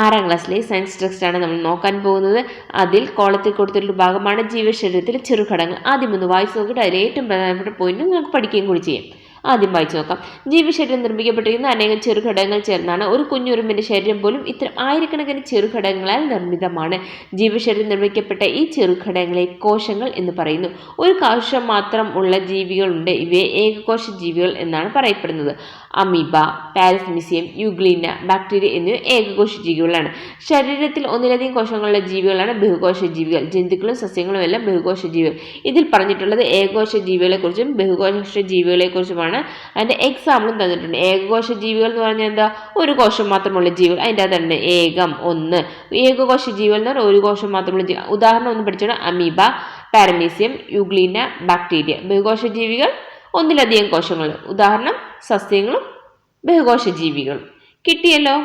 ആറാം ക്ലാസ്സിലെ സയൻസ് ടെക്സ്റ്റാണ് നമ്മൾ നോക്കാൻ പോകുന്നത്. അതിൽ കോളത്തിൽ കൊടുത്തിട്ടുള്ള ഭാഗമാണ് ജീവശരീരത്തിലെ ചെറുഘടകങ്ങൾ. ആദ്യം ഒന്ന് വായിച്ചു നോക്കിയിട്ട് അതിൽ ഏറ്റവും പ്രധാനപ്പെട്ട പോയിന്റ് നിങ്ങൾക്ക് പഠിക്കുകയും കൂടി ചെയ്യാം. ആദ്യം വായിച്ചു നോക്കാം. ജീവശരീരം നിർമ്മിക്കപ്പെട്ടിരിക്കുന്ന അനേകം ചെറുഘടകങ്ങൾ ചേർന്നാണ് ഒരു കുഞ്ഞുറുമ്പിന്റെ ശരീരം പോലും ഇത്തരം ആയിരക്കണക്കിന് ചെറുഘടകങ്ങളാൽ നിർമ്മിതമാണ്. ജീവശരീരം നിർമ്മിക്കപ്പെട്ട ഈ ചെറുഘടകങ്ങളെ കോശങ്ങൾ എന്ന് പറയുന്നു. ഒരു കോശം മാത്രം ഉള്ള ജീവികളുണ്ട്. ഇവയെ ഏകകോശ ജീവികൾ എന്നാണ് പറയപ്പെടുന്നത്. അമീബ പാരസ്മിസിയം യുഗ്ലീന ബാക്ടീരിയ എന്നിവ ഏകകോശ ജീവികളാണ് ശരീരത്തിൽ ഒന്നിലധികം കോശങ്ങളുള്ള ജീവികളാണ് ബഹുകോശ ജീവികൾ ജന്തുക്കളും സസ്യങ്ങളും എല്ലാം ബഹുകോശ ജീവികൾ ഇതിൽ പറഞ്ഞിട്ടുള്ളത് ഏകകോശ ജീവികളെ കുറിച്ചും ബഹുകോശ ജീവികളെ ജീവികളെക്കുറിച്ചുമാണ് അതിന്റെ എക്സാമ്പിളും തന്നിട്ടുണ്ട്. ഏകകോശ ജീവികൾ എന്ന് പറഞ്ഞാൽ എന്താ? ഒരു കോശം മാത്രമുള്ള ജീവികൾ. അതിന്റെ അതുണ്ട് ഏകം ഒന്ന്. ഏകകോശ ജീവികൾ എന്ന് പറഞ്ഞാൽ ഒരു കോശം മാത്രമുള്ള ജീവി ഉദാഹരണം ഒന്ന് പഠിച്ചാണ്. Amoeba paramecium euglena bacteria. ബഹുകോശ ജീവികൾ ഒന്നിലധികം കോശങ്ങൾ. ഉദാഹരണം സസ്യങ്ങളും ബഹുകോശ ജീവികൾ കിട്ടിയല്ലോ?